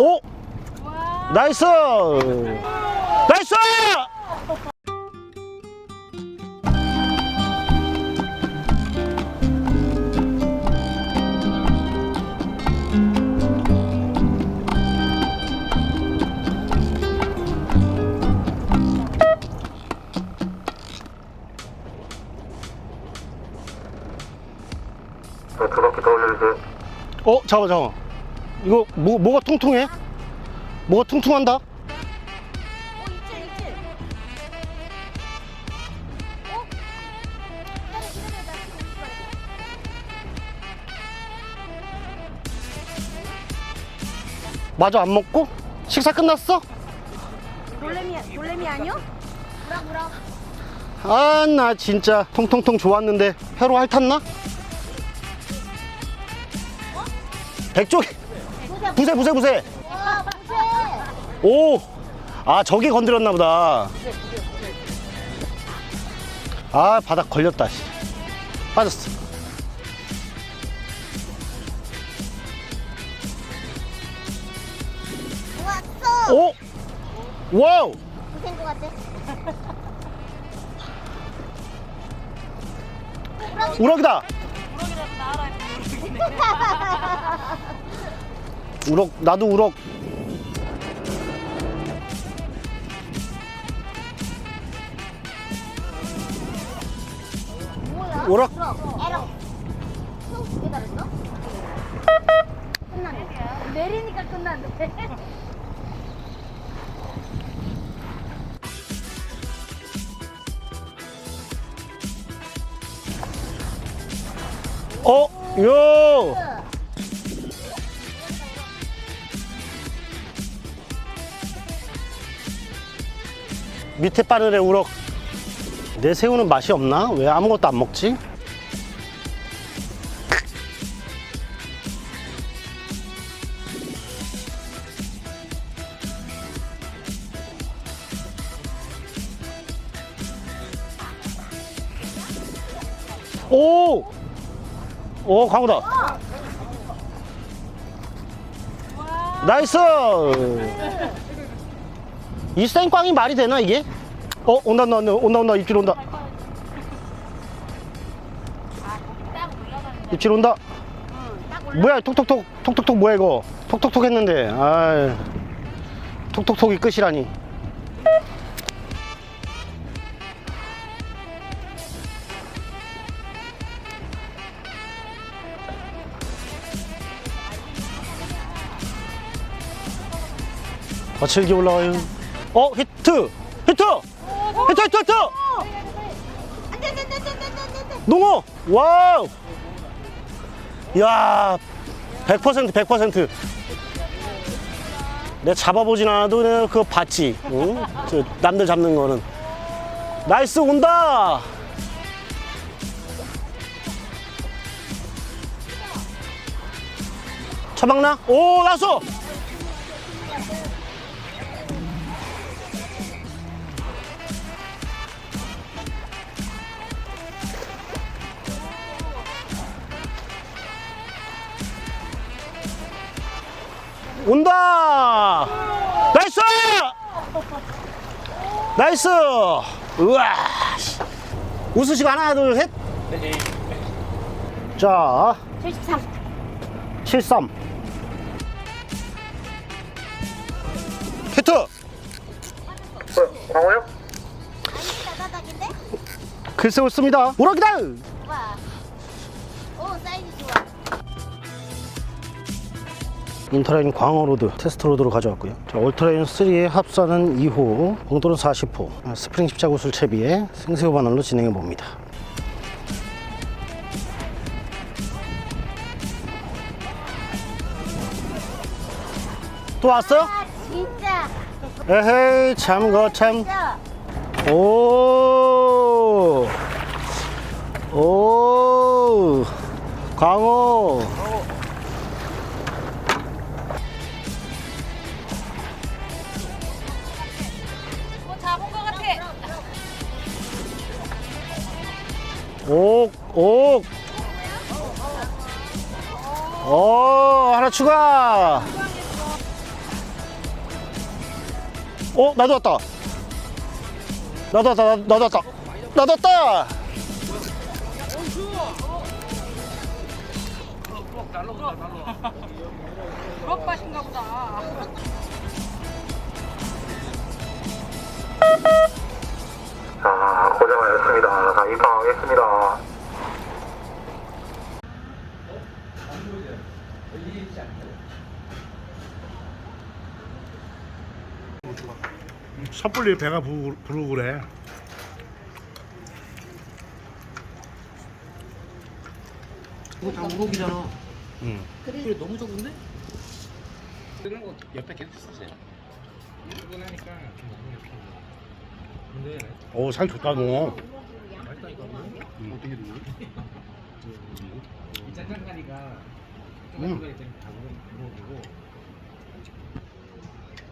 오! 나이스! 나이스! 네, 두 바퀴 더 올려주세요. 어, 잠깐만, 잠깐만. 이거, 뭐, 뭐가 통통해? 뭐가 퉁퉁한다? 어, 입질, 입질. 어? 기다려, 기다려, 나 지금. 마저 안 먹고? 식사 끝났어? 놀래미, 놀래미 아니요? 뭐라, 뭐라. 아, 나 진짜 통통통 좋았는데 회로 핥았나? 백조기 부세 부세 부세 와, 보세. 오! 아 저기 건드렸나 보다 아 바닥 걸렸다 씨. 빠졌어 왔어. 오! 와우! 보센 거 같아. 우럭이다 우럭 나 도 우럭 뭐야? 우럭 에러. 다랬어? 끝났네. 내리니까 끝났네. 어? 요! 밑에 바늘에 우럭 내 새우는 맛이 없나? 왜 아무것도 안 먹지? 오! 오, 광호다. 나이스! 이 생꽝이 말이 되나, 이게? 어, 온다, 온다, 온다, 온다, 온다, 입질 온다. 입질 온다. 뭐야, 톡톡톡, 톡톡톡 뭐야, 이거? 톡톡톡 했는데, 아 톡톡톡이 끝이라니. 거칠게 올라와요. 어, 히트! 히트! 히트, 히트, 히트! 안 돼, 안 돼, 안 돼, 안 돼, 안 돼, 안 돼. 농어! 와우! 야100% 100%. 내가 잡아보진 않아도 내가 그거 봤지. 응? 저 남들 잡는 거는. 나이스 온다! 처박나? 오, 나왔어! 온다! 나이스! 나이스! 우와! 씨. 웃으시고 하나, 둘, 셋. 자, 73. 73. 히트! 어, 광호요? 따다닥인데? 글쎄 옳습니다. 우럭이다! 인터라인 광어로드 테스트로드로 가져왔고요. 자, 올트라인 3의 합사는 2호, 공도는 40호, 스프링 십자구슬 채비에 생새우 바늘로 진행해 봅니다. 또 왔어? 아, 진짜. 에헤이 참 거참. 오, 오, 광어. 옥, 옥. 오, 하나 추가. 어 나도 왔다 나도 왔다 나- 나도 왔다 나도 왔다 부럽맛인가 보다. 고생하셨습니다. 자, 입항하겠습니다. 섣불리 배가 부르고, 부르고 그래. 이거 다 우럭이잖아. 응. 그래 너무 적은데? 뜨는 거 옆에 계속 쓰세요. 이거 하니까 좀 너무 예쁘요 근데 오, 살 좋다, 너. 맛있다니까. 어떻게 누구? 이 짠짠가리가 음. 다